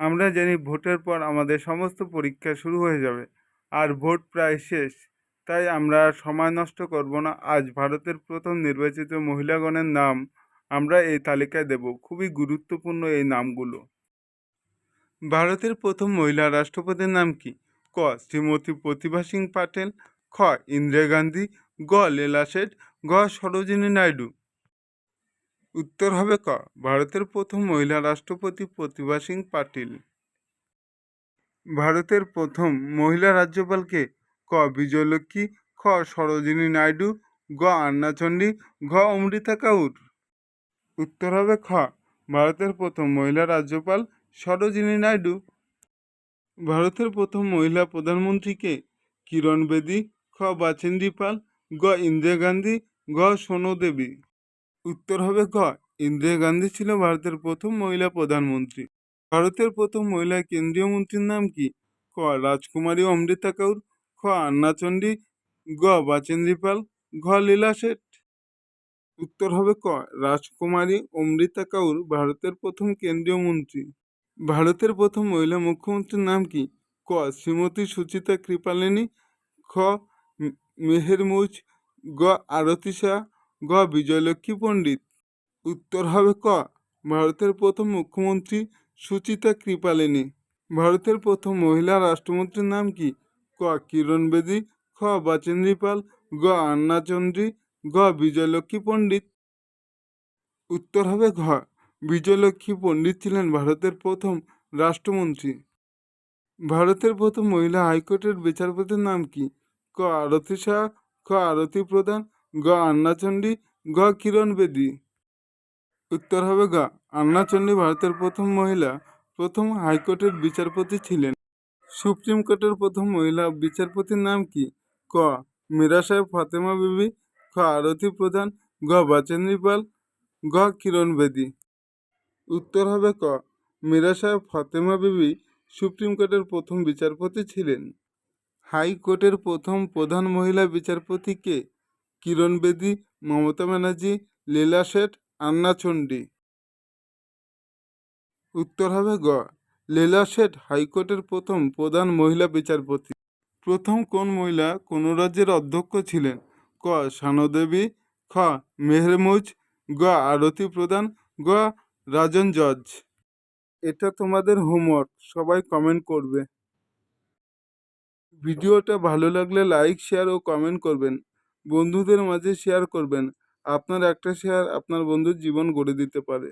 আমরা জানি ভোটের পর আমাদের সমস্ত পরীক্ষা শুরু হয়ে যাবে আর ভোট প্রায় শেষ। তাই আমরা সময় নষ্ট করব না। আজ ভারতের প্রথম নির্বাচিত মহিলাগণের নাম আমরা এই তালিকায় দেব। খুবই গুরুত্বপূর্ণ এই নামগুলো। ভারতের প্রথম মহিলা রাষ্ট্রপতির নাম কি? ক. শ্রীমতী প্রতিভা সিং পাটেল, খ. ইন্দিরা গান্ধী, গ. লীলা সেঠ গ. সরোজিনী নাইডু। উত্তর হবে ক? ভারতের প্রথম মহিলা রাষ্ট্রপতি প্রতিভা সিং পাটিল। ভারতের প্রথম মহিলা রাজ্যপালকে ক? বিজয়লক্ষ্মী, খ, সরোজিনী নাইডু, গ আন্নাচণ্ডী ঘ, অমৃতা কাউর। উত্তর হবে খ, ভারতের প্রথম মহিলা রাজ্যপাল সরোজিনী নাইডু। ভারতের প্রথম মহিলা প্রধানমন্ত্রীকে কিরণ বেদী, খ বাচেন্দ্রী পাল, গ, ইন্দিরা গান্ধী ঘ সোনু দেবী। উত্তর হবে গ ইন্দিরা গান্ধী ছিল ভারতের প্রথম মহিলা প্রধানমন্ত্রী। ভারতের প্রথম মহিলা কেন্দ্রীয় মন্ত্রীর নাম কি? ক। রাজকুমারী অমৃতা কাউর। খ। আন্নাচণ্ডী গ। বাচেন্দ্রী পাল। ঘ। লীলা শেঠ। উত্তর হবে ক। রাজকুমারী অমৃতা কাউর ভারতের প্রথম কেন্দ্রীয় মন্ত্রী। ভারতের প্রথম মহিলা মুখ্যমন্ত্রীর নাম কি? ক। শ্রীমতী সুচিতা কৃপালিনী। খ। মেহের মুজ। গ। আরতি শাহ। গ. বিজয়লক্ষ্মী পণ্ডিত। উত্তর হবে ক। ভারতের প্রথম মুখ্যমন্ত্রী সুচিতা কৃপালিনী। ভারতের প্রথম মহিলা রাষ্ট্রমন্ত্রীর নাম কি? ক. কিরণ বেদী। খ. বাচেন্দ্রী পাল। গ. আন্নাচন্দ্রী গ. বিজয়লক্ষ্মী পণ্ডিত। উত্তর হবে ঘ। বিজয়লক্ষ্মী পণ্ডিত ছিলেন ভারতের প্রথম রাষ্ট্রমন্ত্রী। ভারতের প্রথম মহিলা হাইকোর্টের বিচারপতির নাম কি? ক. আরতি শাহ। খ. আরতি প্রধান। গ আন্নাচণ্ডী, গ কিরণ বেদী উত্তর হবে গ, আন্নাচণ্ডী ভারতের প্রথম মহিলা, প্রথম হাইকোর্টের বিচারপতি ছিলেন। সুপ্রিম কোর্টের প্রথম মহিলা বিচারপতির নাম কি? ক, মীরা সাহেব ফাতেমা বিবি, খ, আরতি প্রধান, গ, বাচেন্দ্রী পাল, গ কিরণ বেদী উত্তর হবে ক, মীরা সাহেব ফাতেমা বিবি, সুপ্রিম কোর্টের প্রথম বিচারপতি ছিলেন। হাইকোর্টের প্রথম প্রধান মহিলা বিচারপতি কে? কিরণ বেদী, মমতা ব্যানার্জি, লীলা শেঠ, আন্না চণ্ডী। উত্তর হবে গ। লীলা শেঠ হাইকোর্টের প্রথম প্রধান মহিলা বিচারপতি। প্রথম কোন মহিলা কোন রাজ্যের অধ্যক্ষ ছিলেন? ক. সানদেবী খ. মেহরমুজ, গ. আরতি প্রধান, গ. রাজন জজ। এটা তোমাদের হোমওয়ার্ক, সবাই কমেন্ট করবে। ভিডিওটা ভালো লাগলে লাইক, শেয়ার ও কমেন্ট করবেন। বন্ধুদের মাঝে শেয়ার করবেন। আপনার একটা শেয়ার আপনার বন্ধুর জীবন গড়ে দিতে পারে।